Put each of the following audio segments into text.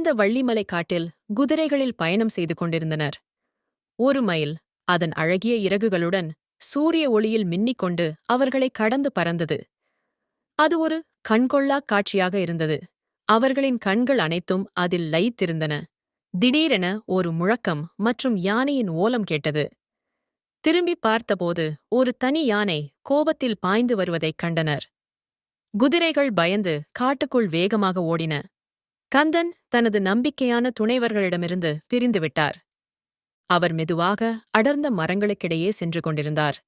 அடர்ந்த வள்ளிமலை காட்டில் குதிரைகளில் பயணம் செய்து கொண்டிருந்தனர். ஒரு மைல் அதன் அழகிய இறகுகளுடன் சூரிய ஒளியில் மின்னிக் கொண்டு அவர்களை கடந்து பறந்தது. அது ஒரு கண்கொள்ளாக் காட்சியாக இருந்தது. அவர்களின் கண்கள் அனைத்தும் அதில் லயித்திருந்தன. திடீரென ஒரு முழக்கம் மற்றும் யானையின் ஓலம் கேட்டது. திரும்பி பார்த்தபோது ஒரு தனி யானை கோபத்தில் பாய்ந்து வருவதைக் கண்டனர். குதிரைகள் பயந்து காட்டுக்குள் வேகமாக ஓடின. கந்தன் தனது நம்பிக்கையான துணைவர்களிடமிருந்து பிரிந்துவிட்டார். அவர் மெதுவாக அடர்ந்த மரங்களுக்கிடையே சென்று கொண்டிருந்தார்.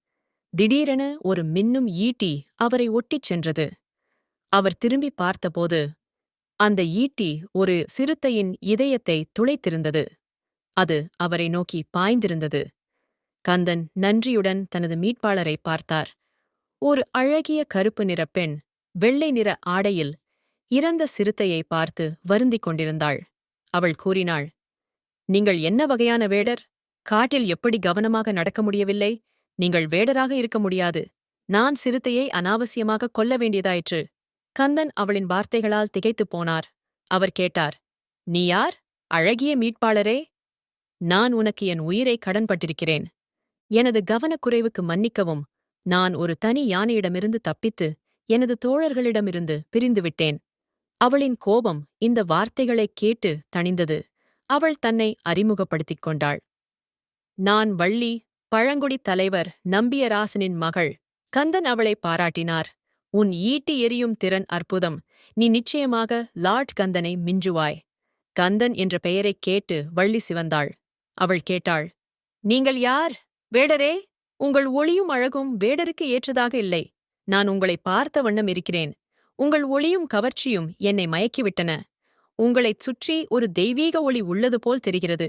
திடீரென ஒரு மின்னும் ஈட்டி அவரை ஒட்டிச் சென்றது. அவர் திரும்பி பார்த்தபோது அந்த ஈட்டி ஒரு சிறுத்தையின் இதயத்தை துளைத்திருந்தது. அது அவரை நோக்கி பாய்ந்திருந்தது. கந்தன் நன்றியுடன் தனது மீட்பாளரை பார்த்தார். ஒரு அழகிய கருப்பு நிற பெண் வெள்ளை நிற ஆடையில் இறந்த சிறுத்தையை பார்த்து வருந்திக் கொண்டிருந்தாள். அவள் கூறினாள் நீங்கள் என்ன வகையான வேடர்? காட்டில் எப்படி கவனமாக நடக்க முடியவில்லை? நீங்கள் வேடராக இருக்க முடியாது. நான் சிறுத்தையை அனாவசியமாக கொல்ல வேண்டியதாயிற்று. கந்தன் அவளின் வார்த்தைகளால் திகைத்துப் போனார். அவர் கேட்டார் நீ யார்? அழகிய மீட்பாளரே? நான் உனக்கு என் உயிரை கடன்பட்டிருக்கிறேன். எனது கவனக்குறைவுக்கு மன்னிக்கவும். நான் ஒரு தனி யானையிடமிருந்து தப்பித்து எனது தோழர்களிடமிருந்து பிரிந்துவிட்டேன். அவளின் கோபம் இந்த வார்த்தைகளைக் கேட்டு தணிந்தது. அவள் தன்னை அறிமுகப்படுத்திக் கொண்டாள். நான் வள்ளி பழங்குடி தலைவர் நம்பியராசனின் மகள். கந்தன் அவளை பாராட்டினார். உன் ஈட்டி எரியும் திறன் அற்புதம். நீ நிச்சயமாக லார்ட் கந்தனை மிஞ்சுவாய் கந்தன் என்ற பெயரைக் கேட்டு வள்ளி சிவந்தாள். அவள் கேட்டாள் நீங்கள் யார்? வேடரே உங்கள் ஒளியும் அழகும் வேடருக்கு ஏற்றதாக இல்லை. நான் உங்களை பார்த்த வண்ணம் இருக்கிறேன். உங்கள் ஒளியும் கவர்ச்சியும் என்னை மயக்கிவிட்டன. உங்களைச் சுற்றி ஒரு தெய்வீக ஒளி உள்ளது போல் தெரிகிறது.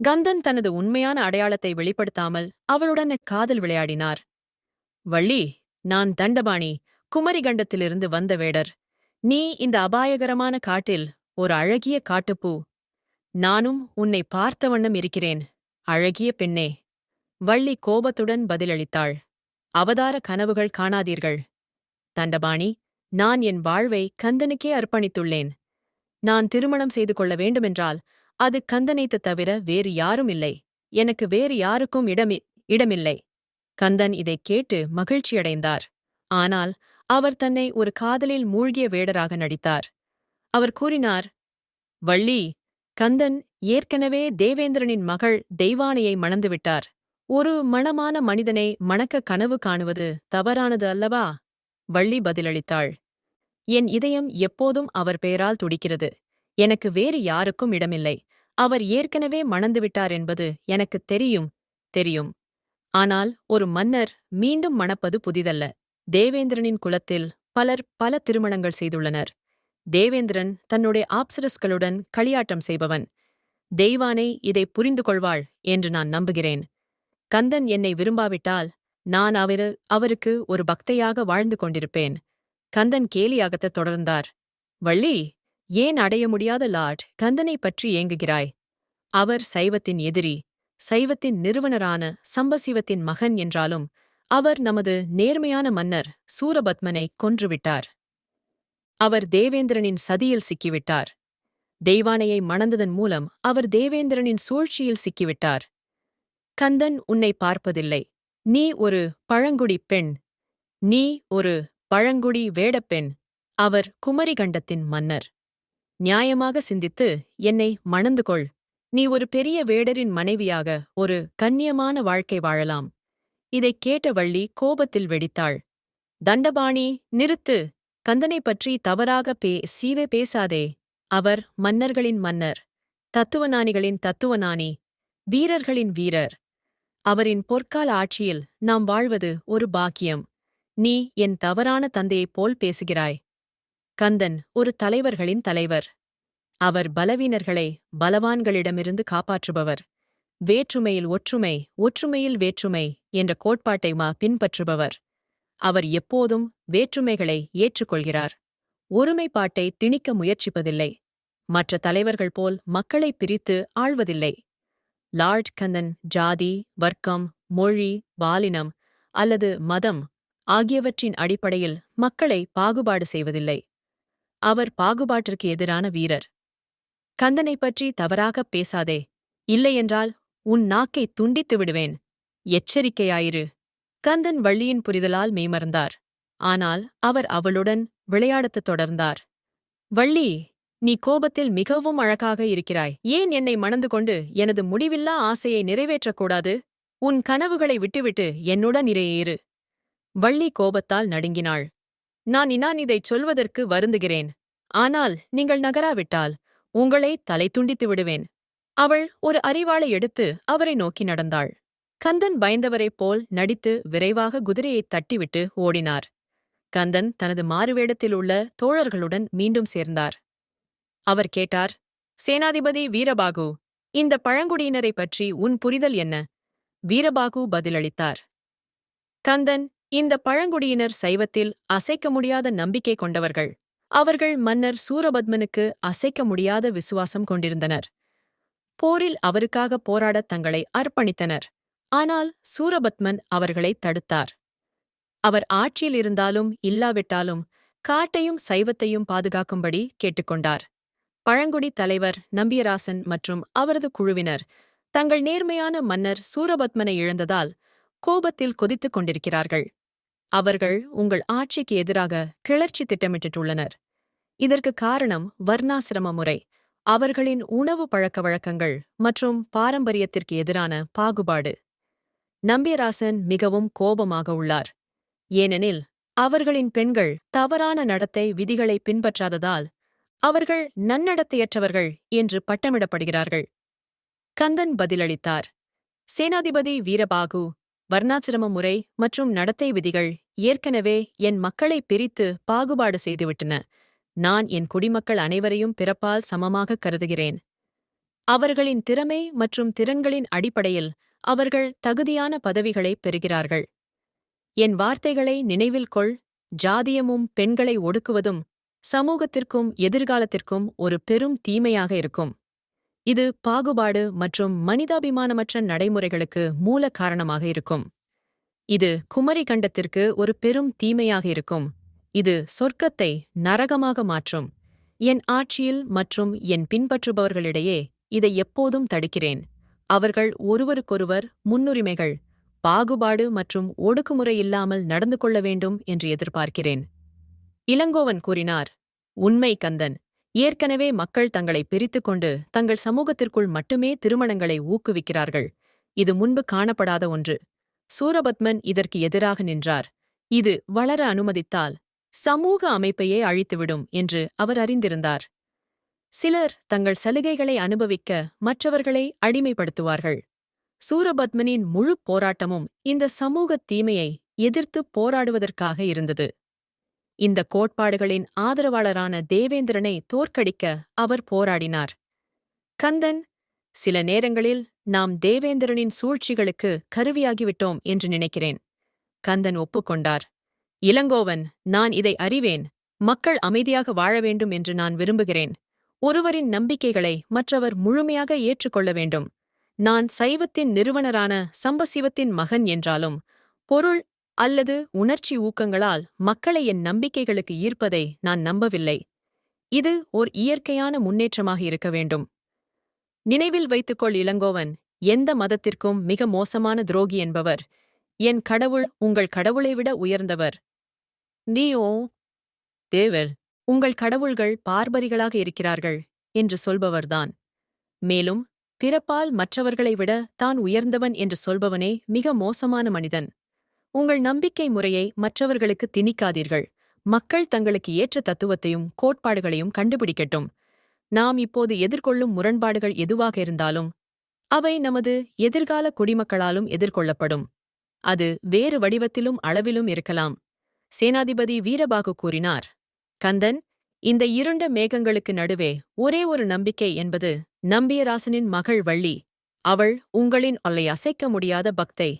கந்தன் தனது உண்மையான அடையாளத்தை வெளிப்படுத்தாமல் அவளுடன் காதல் விளையாடினார். வள்ளி நான் தண்டபாணி குமரிகண்டத்திலிருந்து வந்த வேடர். நீ இந்த அபாயகரமான காட்டில் ஒரு அழகிய காட்டுப்பூ. நானும் உன்னை பார்த்த வண்ணம் இருக்கிறேன். அழகிய பெண்ணே வள்ளி கோபத்துடன் பதிலளித்தாள். அவதார கனவுகள் காணாதீர்கள். தண்டபாணி நான் என் வாழ்வை கந்தனுக்கே அர்ப்பணித்துள்ளேன். நான் திருமணம் செய்து கொள்ள வேண்டுமென்றால் அது கந்தனைத்து தவிர வேறு யாரும் இல்லை. எனக்கு வேறு யாருக்கும் இடமி இடமில்லை. கந்தன் இதைக் கேட்டு மகிழ்ச்சியடைந்தார். ஆனால் அவர் தன்னை ஒரு காதலில் மூழ்கிய வேடராக நடித்தார். அவர் கூறினார் வள்ளி கந்தன் ஏற்கனவே தேவேந்திரனின் மகள் தெய்வானையை மணந்துவிட்டார் ஒரு மணமான மனிதனை மணக்க கனவு காணுவது தவறானது அல்லவா? வள்ளி பதிலளித்தாள் என் இதயம் எப்போதும் அவர் பெயரால் துடிக்கிறது. எனக்கு வேறு யாருக்கும் இடமில்லை. அவர் ஏற்கனவே மணந்துவிட்டார் என்பது எனக்குத் தெரியும் தெரியும். ஆனால் ஒரு மன்னர் மீண்டும் மணப்பது புதிதல்ல. தேவேந்திரனின் குலத்தில் பலர் பல திருமணங்கள் செய்துள்ளனர். தேவேந்திரன் தன்னுடைய ஆப்சரஸ்களுடன் களியாட்டம் செய்பவன். தெய்வானை இதை புரிந்து கொள்வாள் என்று நான் நம்புகிறேன். கந்தன் என்னை விரும்பாவிட்டால் நான் அவரு அவருக்கு ஒரு பக்தையாக வாழ்ந்து கொண்டிருப்பேன். கந்தன் கேலியாகத்த தொடர்ந்தார். வள்ளி ஏன் அடைய முடியாத லார்ட் கந்தனை பற்றி ஏங்குகிறாய்? அவர் சைவத்தின் எதிரி சைவத்தின் நிறுவனரான சம்பசிவத்தின் மகன் என்றாலும் அவர் நமது நேர்மையான மன்னர் சூரபத்மனை கொன்றுவிட்டார். அவர் தேவேந்திரனின் சதியில் சிக்கிவிட்டார். தெய்வானையை மணந்ததன் மூலம் அவர் தேவேந்திரனின் சூழ்ச்சியில் சிக்கிவிட்டார். கந்தன் உன்னை பார்ப்பதில்லை. நீ ஒரு பழங்குடி பெண். நீ ஒரு பழங்குடி வேடப்பெண் அவர் குமரிகண்டத்தின் மன்னர். நியாயமாக சிந்தித்து என்னை மணந்து கொள். நீ ஒரு பெரிய வேடரின் மனைவியாக ஒரு கண்ணியமான வாழ்க்கை வாழலாம். இதைக் கேட்ட வள்ளி கோபத்தில் வெடித்தாள். தண்டபாணி நிறுத்து. கந்தனை பற்றி தவறாக பே சீவே பேசாதே. அவர் மன்னர்களின் மன்னர். தத்துவநானிகளின் தத்துவநானி வீரர்களின் வீரர். அவரின் பொற்கால ஆட்சியில் நாம் வாழ்வது ஒரு பாக்கியம். நீ என் தவறான தந்தையைப் போல் பேசுகிறாய். கந்தன் ஒரு தலைவர்களின் தலைவர். அவர் பலவீனர்களை பலவான்களிடமிருந்து காப்பாற்றுபவர். வேற்றுமையில் ஒற்றுமை ஒற்றுமையில் வேற்றுமை என்ற கோட்பாட்டை மா பின்பற்றுபவர். அவர் எப்போதும் வேற்றுமைகளை ஏற்றுக்கொள்கிறார். ஒருமைப்பாட்டை திணிக்க முயற்சிப்பதில்லை. மற்ற தலைவர்கள் போல் மக்களை பிரித்து ஆழ்வதில்லை லார்ட் கந்தன் ஜாதி வர்க்கம் மொழி பாலினம் அல்லது மதம் ஆகியவற்றின் அடிப்படையில் மக்களை பாகுபாடு செய்வதில்லை. அவர் பாகுபாட்டிற்கு எதிரான வீரர். கந்தனைப் பற்றி தவறாகப் பேசாதே. இல்லையென்றால் உன் நாக்கை துண்டித்து விடுவேன். எச்சரிக்கையாயிரு. கந்தன் வள்ளியின் புரிதலால் மெய்மறந்தார். ஆனால் அவர் அவளுடன் விளையாடத் தொடர்ந்தார். வள்ளி நீ கோபத்தில் மிகவும் அழகாக இருக்கிறாய். ஏன் என்னை மணந்து கொண்டு எனது முடிவில்லா ஆசையை நிறைவேற்றக்கூடாது? உன் கனவுகளை விட்டுவிட்டு என்னுடன் இரையேறு. வள்ளி கோபத்தால் நடுங்கினாள். நான் இனான் இதைச் சொல்வதற்கு வருந்துகிறேன். ஆனால் நீங்கள் நகராவிட்டால் உங்களை தலை துண்டித்து விடுவேன். அவள் ஒரு அறிவாளை எடுத்து அவரை நோக்கி நடந்தாள். கந்தன் பயந்தவரைப் போல் நடித்து விரைவாக குதிரையைத் தட்டிவிட்டு ஓடினார். கந்தன் தனது மாறுவேடத்தில் உள்ள தோழர்களுடன் மீண்டும் சேர்ந்தார். அவர் கேட்டார் சேனாதிபதி வீரபாகு இந்த பழங்குடியினரைப் பற்றி உன் புரிதல் என்ன? வீரபாகு பதிலளித்தார். கந்தன் இந்த பழங்குடியினர் சைவத்தில் அசைக்க முடியாத நம்பிக்கை கொண்டவர்கள். அவர்கள் மன்னர் சூரபத்மனுக்கு அசைக்க முடியாத விசுவாசம் கொண்டிருந்தனர். போரில் அவருக்காக போராடத் தங்களை அர்ப்பணித்தனர். ஆனால் சூரபத்மன் அவர்களை தடுத்தார். அவர் ஆட்சியில் இருந்தாலும் இல்லாவிட்டாலும் காட்டையும் சைவத்தையும் பாதுகாக்கும்படி கேட்டுக்கொண்டார். பழங்குடி தலைவர் நம்பியராசன் மற்றும் அவரது குழுவினர் தங்கள் நேர்மையான மன்னர் சூரபத்மனை இழந்ததால் கோபத்தில் கொதித்துக் கொண்டிருக்கிறார்கள். அவர்கள் உங்கள் ஆட்சிக்கு எதிராக கிளர்ச்சி திட்டமிட்டுள்ளனர். இதற்கு காரணம் வர்ணாசிரம முறை. அவர்களின் உணவு பழக்க வழக்கங்கள் மற்றும் பாரம்பரியத்திற்கு எதிரான பாகுபாடு. நம்பியராசன் மிகவும் கோபமாக உள்ளார். ஏனெனில் அவர்களின் பெண்கள் தவறான நடத்தை விதிகளை பின்பற்றாததால் அவர்கள் நன்னடத்தையற்றவர்கள் என்று பட்டமிடப்படுகிறார்கள். கந்தன் பதிலளித்தார். சேனாதிபதி வீரபாகு வர்ணாசிரம முறை மற்றும் நடத்தை விதிகள் ஏற்கனவே என் மக்களை பிரித்து பாகுபாடு செய்துவிட்டன. நான் என் குடிமக்கள் அனைவரையும் பிறப்பால் சமமாக கருதுகிறேன். அவர்களின் திறமை மற்றும் திறன்களின் அடிப்படையில் அவர்கள் தகுதியான பதவிகளை பெறுகிறார்கள். என் வார்த்தைகளை நினைவில் கொள். ஜாதியமும் பெண்களை ஒடுக்குவதும் சமூகத்திற்கும் எதிர்காலத்திற்கும் ஒரு பெரும் தீமையாக இருக்கும். இது பாகுபாடு மற்றும் மனிதாபிமானமற்ற நடைமுறைகளுக்கு மூல காரணமாக இருக்கும். இது குமரி கண்டத்திற்கு ஒரு பெரும் தீமையாக இருக்கும். இது சொர்க்கத்தை நரகமாக மாற்றும். என் ஆட்சியில் மற்றும் என் பின்பற்றுபவர்களிடையே இதை எப்போதும் தடுக்கிறேன். அவர்கள் ஒருவருக்கொருவர் முன்னுரிமைகள் பாகுபாடு மற்றும் ஒடுக்குமுறை இல்லாமல் நடந்து கொள்ள வேண்டும் என்று எதிர்பார்க்கிறேன். இளங்கோவன் கூறினார் உண்மை கந்தன் ஏற்கனவே மக்கள் தங்களை பிரித்துக்கொண்டு தங்கள் சமூகத்திற்குள் மட்டுமே திருமணங்களை ஊக்குவிக்கிறார்கள். இது முன்பு காணப்படாத ஒன்று. சூரபத்மன் இதற்கு எதிராக நின்றார். இது வளர அனுமதித்தால் சமூக அமைப்பையே அழித்துவிடும் என்று அவர் அறிந்திருந்தார். சிலர் தங்கள் சலுகைகளை அனுபவிக்க மற்றவர்களை அடிமைப்படுத்துவார்கள். சூரபத்மனின் முழு போராட்டமும் இந்த சமூக தீமையை எதிர்த்து போராடுவதற்காக இருந்தது. இந்த கோட்பாடுகளின் ஆதரவாளரான தேவேந்திரனை தோற்கடிக்க அவர் போராடினார். கந்தன் சில நேரங்களில் நாம் தேவேந்திரனின் சூழ்ச்சிகளுக்கு கருவியாகிவிட்டோம் என்று நினைக்கிறேன். கந்தன் ஒப்புக்கொண்டார். இளங்கோவன் நான் இதை அறிவேன். மக்கள் அமைதியாக வாழ வேண்டும் என்று நான் விரும்புகிறேன். ஒருவரின் நம்பிக்கைகளை மற்றவர் முழுமையாக ஏற்றுக்கொள்ள வேண்டும். நான் சைவத்தின் நிறுவனரான சம்பசிவத்தின் மகன் என்றாலும் பொருள் அல்லது உணர்ச்சி ஊக்கங்களால் மக்களை என் நம்பிக்கைகளுக்கு ஈர்ப்பதை நான் நம்பவில்லை. இது ஓர் இயற்கையான முன்னேற்றமாக இருக்க வேண்டும். நினைவில் வைத்துக்கொள் இளங்கோவன் எந்த மதத்திற்கும் மிக மோசமான துரோகி என்பவர் என் கடவுள் உங்கள் கடவுளை விட உயர்ந்தவர். நீயோ தேவர் உங்கள் கடவுள்கள் பார்பரிகளாக இருக்கிறார்கள் என்று சொல்பவர்தான். மேலும் பிறப்பால் மற்றவர்களை விட தான் உயர்ந்தவன் என்று சொல்பவனே மிக மோசமான மனிதன். உங்கள் நம்பிக்கை முறையை மற்றவர்களுக்கு திணிக்காதீர்கள். மக்கள் தங்களுக்கு ஏற்ற தத்துவத்தையும் கோட்பாடுகளையும் கண்டுபிடிக்கட்டும். நாம் இப்போது எதிர்கொள்ளும் முரண்பாடுகள் எதுவாக இருந்தாலும் அவை நமது எதிர்கால குடிமக்களாலும் எதிர்கொள்ளப்படும். அது வேறு வடிவத்திலும் அளவிலும் இருக்கலாம். சேனாதிபதி வீரபாகு கூறினார் கந்தன் இந்த இருண்ட மேகங்களுக்கு நடுவே ஒரே ஒரு நம்பிக்கை என்பது நம்பியராசனின் மகள் வள்ளி. அவள் உங்களின் அல்லை அசைக்க முடியாத பக்தை.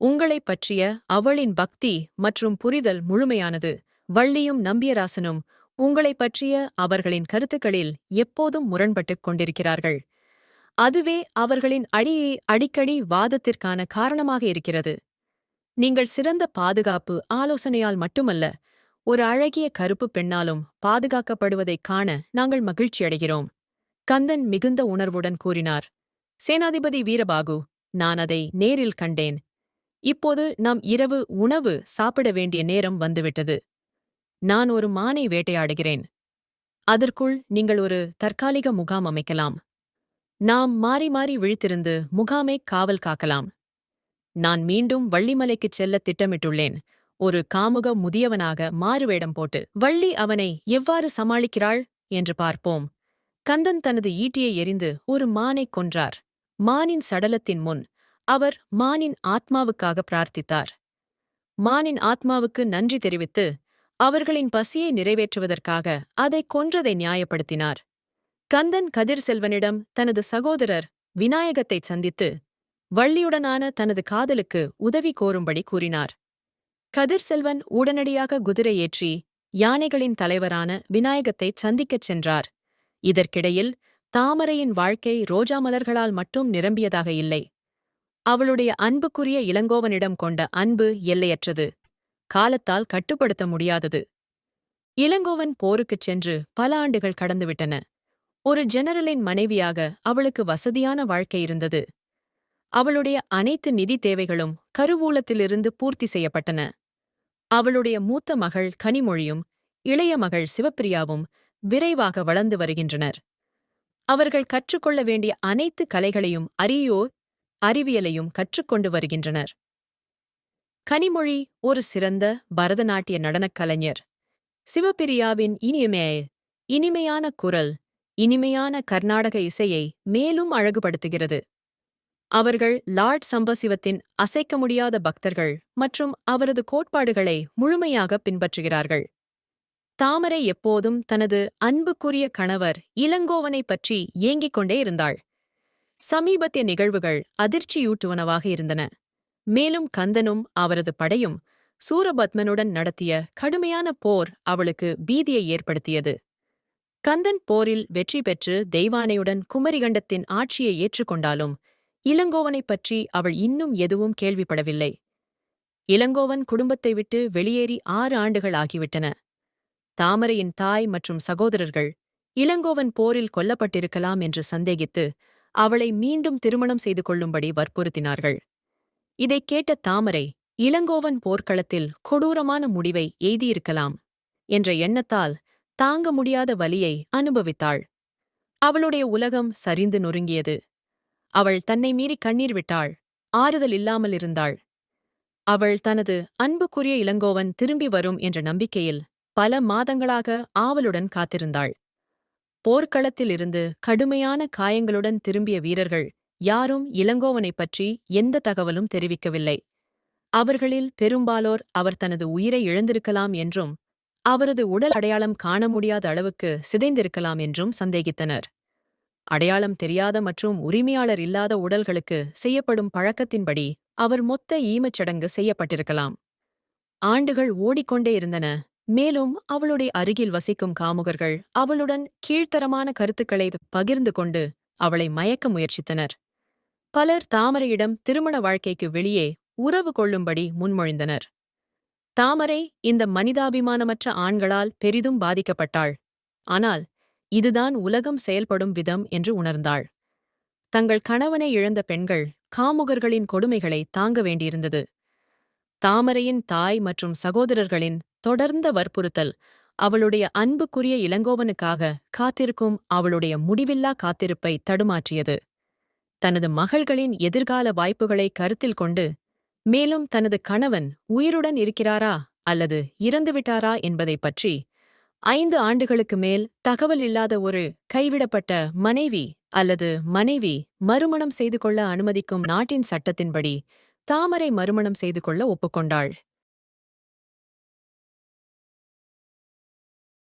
உங்களைப் பற்றிய அவளின் பக்தி மற்றும் புரிதல் முழுமையானது வள்ளியும் நம்பியராசனும் உங்களைப் பற்றிய அவர்களின் கருத்துக்களில் எப்போதும் முரண்பட்டுக் கொண்டிருக்கிறார்கள். அதுவே அவர்களின் அடியை அடிக்கடி வாதத்திற்கான காரணமாக இருக்கிறது. நீங்கள் சிறந்த பாதுகாப்பு ஆலோசனையால் மட்டுமல்ல ஒரு அழகிய கருப்பு பெண்ணாலும் பாதுகாக்கப்படுவதைக் காண நாங்கள் மகிழ்ச்சியடைகிறோம் கந்தன் மிகுந்த உணர்வுடன் கூறினார் சேனாதிபதி வீரபாகு நான் அதை நேரில் கண்டேன். இப்போது நாம் இரவு உணவு சாப்பிட வேண்டிய நேரம் வந்துவிட்டது. நான் ஒரு மானை வேட்டையாடுகிறேன். அதற்குள் நீங்கள் ஒரு தற்காலிக முகாம் அமைக்கலாம். நாம் மாறி மாறி விழித்திருந்து முகாமை காவல் காக்கலாம். நான் மீண்டும் வள்ளிமலைக்குச் செல்ல திட்டமிட்டுள்ளேன். ஒரு காமுக முதியவனாக மாறுவேடம் போட்டு வள்ளி அவனை எவ்வாறு சமாளிக்கிறாள்? என்று பார்ப்போம். கந்தன் தனது ஈட்டியை எறிந்து ஒரு மானைக் கொன்றார். மானின் சடலத்தின் முன் அவர் மானின் ஆத்மாவுக்காக பிரார்த்தித்தார். மானின் ஆத்மாவுக்கு நன்றி தெரிவித்து அவர்களின் பசியை நிறைவேற்றுவதற்காக அதை கொன்றதை நியாயப்படுத்தினார். கந்தன் கதிர் செல்வனிடம் தனது சகோதரர் விநாயகத்தைச் சந்தித்து வள்ளியுடனான தனது காதலுக்கு உதவி கோரும்படி கூறினார். கதிர் செல்வன் உடனடியாக குதிரை ஏற்றி யானைகளின் தலைவரான விநாயகத்தைச் சந்திக்கச் சென்றார். இதற்கிடையில் தாமரையின் வாழ்க்கை ரோஜா மலர்களால் மட்டும் நிரம்பியதாக இல்லை. அவளுடைய அன்புக்குரிய இளங்கோவனிடம் கொண்ட அன்பு எல்லையற்றது. காலத்தால் கட்டுப்படுத்த முடியாதது. இளங்கோவன் போருக்குச் சென்று பல ஆண்டுகள் கடந்துவிட்டன. ஒரு ஜெனரலின் மனைவியாக அவளுக்கு வசதியான வாழ்க்கை இருந்தது. அவளுடைய அனைத்து நிதி தேவைகளும் கருவூலத்திலிருந்து பூர்த்தி செய்யப்பட்டன. அவளுடைய மூத்த மகள் கனிமொழியும் இளைய மகள் சிவப்பிரியாவும் விரைவாக வளர்ந்து வருகின்றனர். அவர்கள் கற்றுக்கொள்ள வேண்டிய அனைத்து கலைகளையும் அறியோர் அறிவியலையும் கற்றுக்கொண்டு வருகின்றனர். கனிமொழி ஒரு சிறந்த பரதநாட்டிய நடனக் கலைஞர். சிவபிரியாவின் இனிமே இனிமையான குரல் இனிமையான கர்நாடக இசையை மேலும் அழகுபடுத்துகிறது. அவர்கள் லார்ட் சம்பசிவத்தின் அசைக்க முடியாத பக்தர்கள் மற்றும் அவரது கோட்பாடுகளை முழுமையாக பின்பற்றுகிறார்கள். தாமரை எப்போதும் தனது அன்புக்குரிய கணவர் இளங்கோவனைப் பற்றி ஏங்கிக் கொண்டே இருந்தாள். சமீபத்திய நிகழ்வுகள் அதிர்ச்சியூட்டுவனவாக இருந்தன. மேலும் கந்தனும் அவரது படையும் சூரபத்மனுடன் நடத்திய கடுமையான போர் அவளுக்கு பீதியை ஏற்படுத்தியது. கந்தன் போரில் வெற்றி பெற்று தெய்வானையுடன் குமரிகண்டத்தின் ஆட்சியை ஏற்றுக்கொண்டாலும் இளங்கோவனைப் பற்றி அவள் இன்னும் எதுவும் கேள்விப்படவில்லை. இளங்கோவன் குடும்பத்தை விட்டு வெளியேறி ஆறு ஆண்டுகள் ஆகிவிட்டன. தாமரையின் தாய் மற்றும் சகோதரர்கள் இளங்கோவன் போரில் கொல்லப்பட்டிருக்கலாம் என்று சந்தேகித்து அவளை மீண்டும் திருமணம் செய்து கொள்ளும்படி வற்புறுத்தினார்கள். இதைக் கேட்ட தாமரை இளங்கோவன் போர்க்களத்தில் கொடூரமான முடிவை எய்தியிருக்கலாம் என்ற எண்ணத்தால் தாங்க முடியாத வலியை அனுபவித்தாள். அவளுடைய உலகம் சரிந்து நொறுங்கியது. அவள் தன்னை மீறி கண்ணீர் விட்டாள். ஆறுதல் இல்லாமல் இருந்தாள். அவள் தனது அன்புக்குரிய இளங்கோவன் திரும்பி வரும் என்ற நம்பிக்கையில் பல மாதங்களாக ஆவலுடன் காத்திருந்தாள். போர்க்களத்திலிருந்து கடுமையான காயங்களுடன் திரும்பிய வீரர்கள் யாரும் இளங்கோவனைப் பற்றி எந்த தகவலும் தெரிவிக்கவில்லை. அவர்களில் பெரும்பாலோர் அவர் தனது உயிரை இழந்திருக்கலாம் என்றும் அவரது உடல் அடையாளம் காண முடியாத அளவுக்கு சிதைந்திருக்கலாம் என்றும் சந்தேகித்தனர். அடையாளம் தெரியாத மற்றும் உரிமையாளர் இல்லாத உடல்களுக்கு செய்யப்படும் பழக்கத்தின்படி அவர் மொத்த ஈமச்சடங்கு செய்யப்பட்டிருக்கலாம். ஆண்டுகள் ஓடிக்கொண்டே இருந்தன. மேலும் அவளுடைய அருகில் வசிக்கும் காமுகர்கள் அவளுடன் கீழ்த்தரமான கருத்துக்களை பகிர்ந்து கொண்டு அவளை மயக்க முயற்சித்தனர். பலர் தாமரையிடம் திருமண வாழ்க்கைக்கு வெளியே உறவு கொள்ளும்படி முன்மொழிந்தனர். தாமரை இந்த மனிதாபிமானமற்ற ஆண்களால் பெரிதும் பாதிக்கப்பட்டாள். ஆனால் இதுதான் உலகம் செயல்படும் விதம் என்று உணர்ந்தாள். தங்கள் கணவனை இழந்த பெண்கள் காமுகர்களின் கொடுமைகளை தாங்க வேண்டியிருந்தது. தாமரையின் தாய் மற்றும் சகோதரர்களின் தொடர்ந்த வற்புறுத்தல். அவளுடைய அன்புக்குரிய இளங்கோவனுக்காக காத்திருக்கும் அவளுடைய முடிவில்லா காத்திருப்பை தடுமாற்றியது. தனது மகள்களின் எதிர்கால வாய்ப்புகளை கருத்தில் கொண்டு மேலும் தனது கணவன் உயிருடன் இருக்கிறாரா? அல்லது இறந்துவிட்டாரா? என்பதைப் பற்றி ஐந்து ஆண்டுகளுக்கு மேல் தகவல் இல்லாத ஒரு கைவிடப்பட்ட மனைவி அல்லது மனைவி மறுமணம் செய்து கொள்ள அனுமதிக்கும் நாட்டின் சட்டத்தின்படி தாமரை மறுமணம் செய்து கொள்ள ஒப்புக்கொண்டாள்.